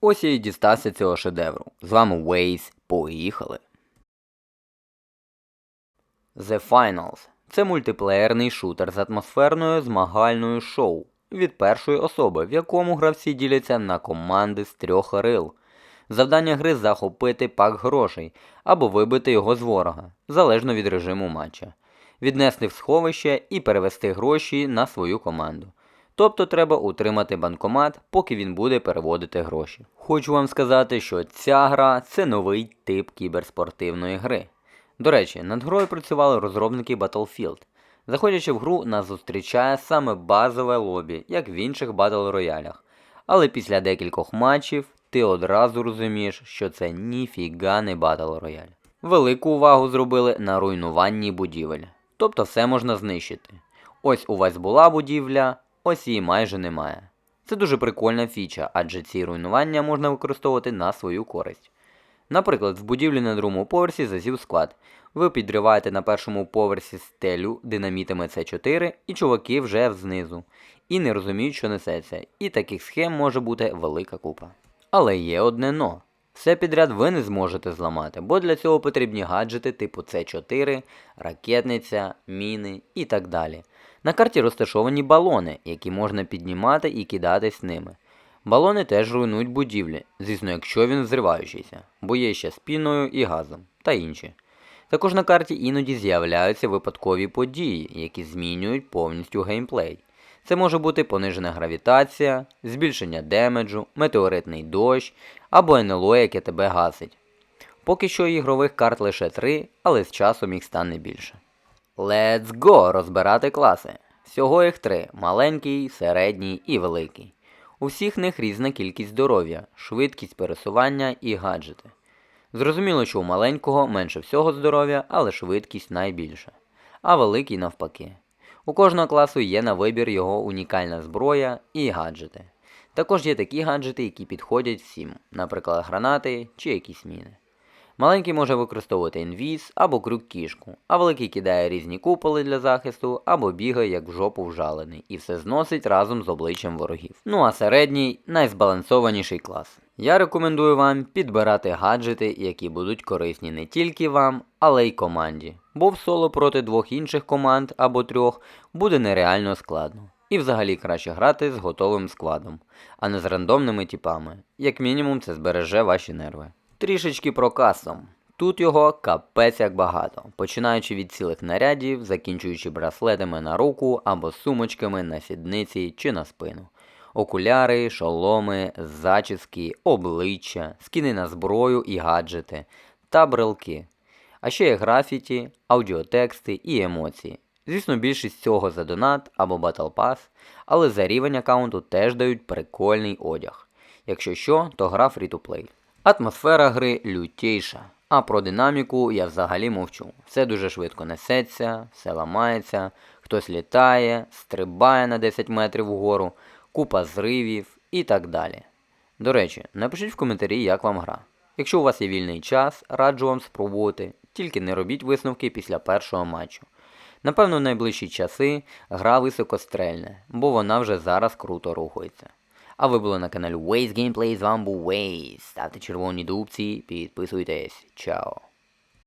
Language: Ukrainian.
Ось і дістався цього шедевру. З вами Waze. Поїхали. The Finals це мультиплеєрний шутер з атмосферною змагальною шоу від першої особи, в якому гравці діляться на команди з трьох рил. Завдання гри захопити пак грошей або вибити його з ворога, залежно від режиму матча, віднести в сховище і перевести гроші на свою команду. Тобто треба утримати банкомат, поки він буде переводити гроші. Хочу вам сказати, що ця гра це новий тип кіберспортивної гри. До речі, над грою працювали розробники Battlefield. Заходячи в гру, нас зустрічає саме базове лобі, як в інших батл роялях. Але після декількох матчів ти одразу розумієш, що це ніфіга не батл рояль. Велику увагу зробили на руйнуванні будівель. Тобто все можна знищити. Ось у вас була будівля, ось її майже немає. Це дуже прикольна фіча, адже ці руйнування можна використовувати на свою користь. Наприклад, в будівлі на другому поверсі засів склад. Ви підриваєте на першому поверсі стелю динамітами С4, і чуваки вже знизу. І не розуміють, що несеться. І таких схем може бути велика купа. Але є одне но. Все підряд ви не зможете зламати, бо для цього потрібні гаджети типу С4, ракетниця, міни і так далі. На карті розташовані балони, які можна піднімати і кидатись ними. Балони теж руйнують будівлі, звісно, якщо він взриваючийся, бо є ще з піною і газом та інші. Також на карті іноді з'являються випадкові події, які змінюють повністю геймплей. Це може бути понижена гравітація, збільшення демеджу, метеоритний дощ або НЛО, яке тебе гасить. Поки що ігрових карт лише 3, але з часом їх стане більше. Let's go розбирати класи. Всього їх три: маленький, середній і великий. У всіх них різна кількість здоров'я, швидкість пересування і гаджети. Зрозуміло, що у маленького менше всього здоров'я, але швидкість найбільша. А великий навпаки. У кожного класу є на вибір його унікальна зброя і гаджети. Також є такі гаджети, які підходять всім, наприклад, гранати чи якісь міни. Маленький може використовувати інвіз або крюк кішку, а великий кидає різні куполи для захисту або бігає як в жопу вжалений і все зносить разом з обличчям ворогів. Ну а середній найзбалансованіший клас. Я рекомендую вам підбирати гаджети, які будуть корисні не тільки вам, але й команді. Бо в соло проти двох інших команд або трьох буде нереально складно. І взагалі краще грати з готовим складом, а не з рандомними типами. Як мінімум, це збереже ваші нерви. Трішечки про кастом. Тут його капець як багато, починаючи від цілих нарядів, закінчуючи браслетами на руку або сумочками на сідниці чи на спину. Окуляри, шоломи, зачіски, обличчя, скини на зброю і гаджети та брелки. А ще є графіті, аудіотексти і емоції. Звісно, більшість цього за донат або Battle Pass, але за рівень аккаунту теж дають прикольний одяг. Якщо що, то гра free-to-play. Атмосфера гри лютейша. А про динаміку я взагалі мовчу. Все дуже швидко несеться, все ламається, хтось літає, стрибає на 10 метрів вгору, купа зривів і так далі. До речі, напишіть в коментарі, як вам гра. Якщо у вас є вільний час, раджу вам спробувати, тільки не робіть висновки після першого матчу. Напевно, в найближчі часи гра високострельне, бо вона вже зараз круто рухається. А ви були на каналі Waze Gameplay, з вами був Waze. Ставте червоні дубці, підписуйтесь. Чао.